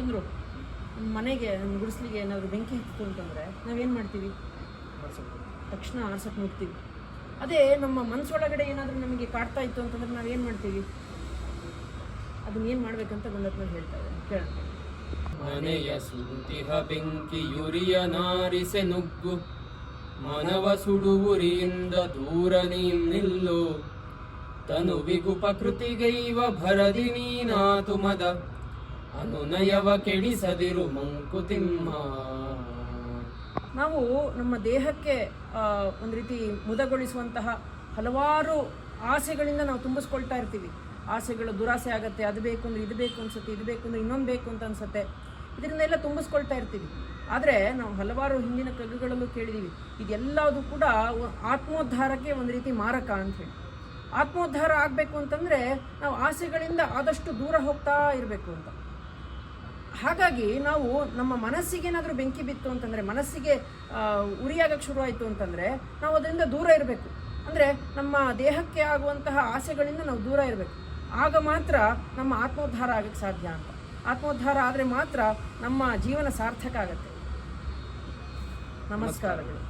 ಚಂದ್ರು ಮನೆಗೆ ನಮ್ಮ ಗುಡಿಸ್ಲಿಗೆ ಏನಾದರೂ ಬೆಂಕಿ ಹತ್ತಿತು ಅಂತಂದರೆ ನಾವೇನು ಮಾಡ್ತೀವಿ? ತಕ್ಷಣ ಆರ್ಸಕ್ಕೆ ನೋಡ್ತೀವಿ. ಅದೇ ನಮ್ಮ ಮನಸ್ಸೊಳಗಡೆ ಏನಾದರೂ ನಮಗೆ ಕಾಡ್ತಾ ಇತ್ತು ಅಂತಂದ್ರೆ ನಾವೇನು ಮಾಡ್ತೀವಿ? ಅದನ್ನ ಏನು ಮಾಡ್ಬೇಕಂತ ಬಂದತ್ನ ಹೇಳ್ತಾ ಇದ್ದಾರೆ ಕೇಳೋಣ ಮನೆಯ ಸುಂತಿಹ ಬೆಂಕಿಯುರಿಯ ನಾರಿಸೆ ನುಗ್ಗು, ಮನವ ಸುಡುವುರಿಯಿಂದ ದೂರ ನೀನ್ ನಿಲ್ಲು. ತನುವಿಗುಪಕೃತಿಗೈವ ಭರದಿ ನೀನಾತು ಮದ. ಅನುನಯವ ಕೆಡಿಸದಿರು ಮಂಕುತಿಮ್ಮ. ನಾವು ನಮ್ಮ ದೇಹಕ್ಕೆ ಒಂದು ರೀತಿ ಮುದಗೊಳಿಸುವಂತಹ ಹಲವಾರು ಆಸೆಗಳಿಂದ ನಾವು ತುಂಬಿಸ್ಕೊಳ್ತಾ ಇರ್ತೀವಿ. ಆಸೆಗಳು ದುರಾಸೆ ಆಗುತ್ತೆ, ಅದು ಬೇಕು ಅಂದ್ರೆ ಇದು ಬೇಕು ಅನ್ಸುತ್ತೆ, ಇದು ಬೇಕು ಅಂದ್ರೆ ಇನ್ನೊಂದು ಬೇಕು ಅಂತ ಅನ್ಸುತ್ತೆ. ಇದರಿಂದೆಲ್ಲ ತುಂಬಿಸ್ಕೊಳ್ತಾ ಇರ್ತೀವಿ. ಆದರೆ ನಾವು ಹಲವಾರು ಹಿಂದಿನ ಕಗ್ಗಗಳಲ್ಲೂ ಕೇಳಿದ್ದೀವಿ ಇದೆಲ್ಲದೂ ಕೂಡ ಆತ್ಮೋದ್ಧಾರಕ್ಕೆ ಒಂದು ರೀತಿ ಮಾರಕ ಅಂತ ಹೇಳಿ. ಆತ್ಮೋದ್ಧಾರ ಆಗಬೇಕು ಅಂತಂದರೆ ನಾವು ಆಸೆಗಳಿಂದ ಆದಷ್ಟು ದೂರ ಹೋಗ್ತಾ ಇರಬೇಕು ಅಂತ. ಹಾಗಾಗಿ ನಾವು ನಮ್ಮ ಮನಸ್ಸಿಗೆ ಏನಾದರೂ ಬೆಂಕಿ ಬಿತ್ತು ಅಂತಂದರೆ, ಮನಸ್ಸಿಗೆ ಉರಿಯಾಗೋಕೆ ಉರಿಯಾಗಕ್ಕೆ ಶುರುವಾಯಿತು ಅಂತಂದರೆ ನಾವು ಅದರಿಂದ ದೂರ ಇರಬೇಕು. ಅಂದರೆ ನಮ್ಮ ದೇಹಕ್ಕೆ ಆಗುವಂತಹ ಆಸೆಗಳಿಂದ ನಾವು ದೂರ ಇರಬೇಕು. ಆಗ ಮಾತ್ರ ನಮ್ಮ ಆತ್ಮೋದ್ಧಾರ ಆಗಕ್ಕೆ ಸಾಧ್ಯ ಅಂತ. ಆತ್ಮೋದ್ಧಾರ ಆದರೆ ಮಾತ್ರ ನಮ್ಮ ಜೀವನ ಸಾರ್ಥಕ ಆಗುತ್ತೆ. ನಮಸ್ಕಾರಗಳು.